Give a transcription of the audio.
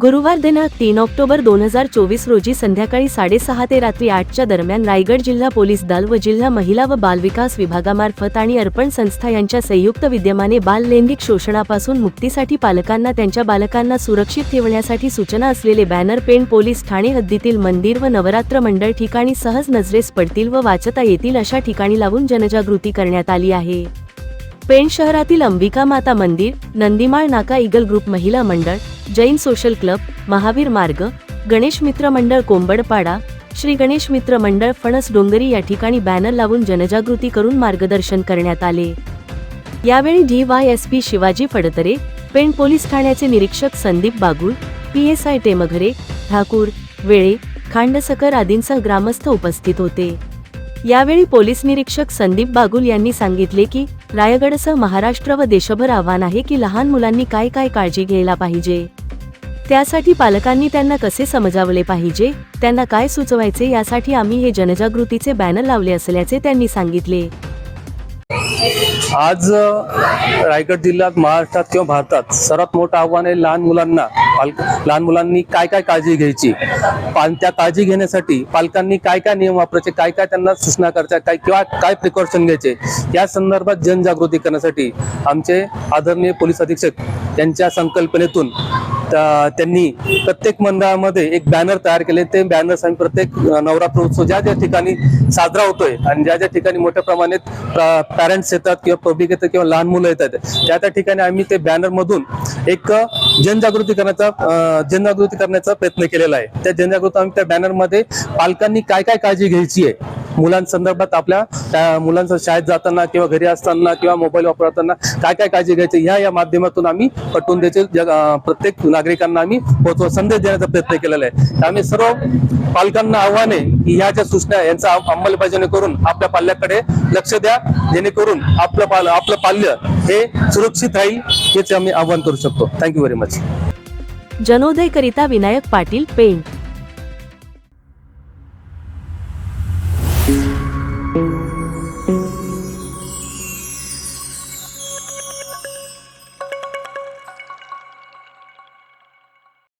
गुरुवार दिनांक तीन ऑक्टोबर दोन हजार चोवीस रोजी संध्याकाळी साडेसहा ते रात्री आठच्या दरम्यान रायगड जिल्हा पोलीस दल व जिल्हा महिला व बालविकास विभागामार्फत आणि अर्पण संस्था यांच्या संयुक्त विद्यमाने बाल लैंगिक शोषणापासून मुक्तीसाठी पालकांना त्यांच्या बालकांना सुरक्षित ठेवण्यासाठी सूचना असलेले बॅनर पेंट पोलीस ठाणे हद्दीतील मंदिर व नवरात्र मंडळ ठिकाणी सहज नजरेस पडतील व वाचता येतील अशा ठिकाणी लावून जनजागृती करण्यात आली आहे. पेण शहरातील अंबिका माता मंदिर नंदीमाळ नाका इगल ग्रुप महिला मंडळ जैन सोशल क्लब महावीर मार्ग गणेश मित्र मंडळ कोंबडपाडा श्री गणेश मित्र मंडळ फणस डोंगरी या ठिकाणी बॅनर लावून जनजागृती करून मार्गदर्शन करण्यात आले. यावेळी D Y S P Shivaji Phadtare Pen police ठाण्याचे निरीक्षक Sandeep Bagul P S I Temghare Thakur Vele Khandaskar आदींसह ग्रामस्थ उपस्थित होते. यावेळी पोलीस निरीक्षक संदीप बागुल यांनी सांगितले की रायगडसह महाराष्ट्र व देशभर आव्हान आहे की लहान मुलांनी काय काय काळजी घ्यायला पाहिजे. त्यासाठी पालकांनी त्यांना कसे समजावले पाहिजे त्यांना काय सुचवायचे यासाठी आम्ही हे जनजागृतीचे बॅनर लावले असल्याचे त्यांनी सांगितले. आज रायगड जिल्ह्यात महाराष्ट्रात किंवा भारतात सर्वात मोठं आव्हान आहे लहान मुलांना पालक लहान मुलांनी काय काय काळजी घ्यायची? पाल त्या काळजी घेण्यासाठी पालकांनी काय काय नियम वापरायचे? काय काय त्यांना सूचना करायच्या? काय किंवा काय प्रिकॉशन घ्यायचे? या संदर्भात जनजागृती करण्यासाठी आमचे आदरणीय पोलीस अधीक्षक यांच्या संकल्पनेतून त्यांनी प्रत्येक मंडळामध्ये एक बॅनर तयार केले. ते बॅनर्स आम्ही प्रत्येक नवरात्र उत्सव ज्या ज्या ठिकाणी साजरा होतोय आणि ज्या ज्या ठिकाणी मोठ्या प्रमाणात पॅरेंट्स येतात किंवा पब्लिक येतात किंवा लहान मुलं येतात त्या त्या ठिकाणी आम्ही ते बॅनर मधून एक जनजागृती करण्याचा जनजागृती करण्याचा प्रयत्न केलेला आहे. त्या जनजागृती आम्ही त्या बॅनरमध्ये पालकांनी काय काय काळजी घ्यायची आहे मुलांसंदर्भात आपल्या त्या मुलांचं शाळेत जाताना किंवा घरी असताना किंवा मोबाईल वापरताना काय काय काळजी घ्यायची ह्या या माध्यमातून आम्ही पटवून द्यायचे प्रत्येक नागरिकांना आम्ही पोहोचवा संदेश देण्याचा प्रयत्न केलेला आहे. त्यामुळे सर्व पालकांना आव्हान आहे की ह्या ज्या सूचना यांचा अंमलबजावणी करून आपल्या पाल्याकडे लक्ष द्या. जेणेकरून आपलं पाल आपलं पाल्य हे सुरक्षित राहील हेच आम्ही आव्हान करू शकतो. थँक्यू व्हेरी मच जनोदय करिता विनायक पाटील पेंट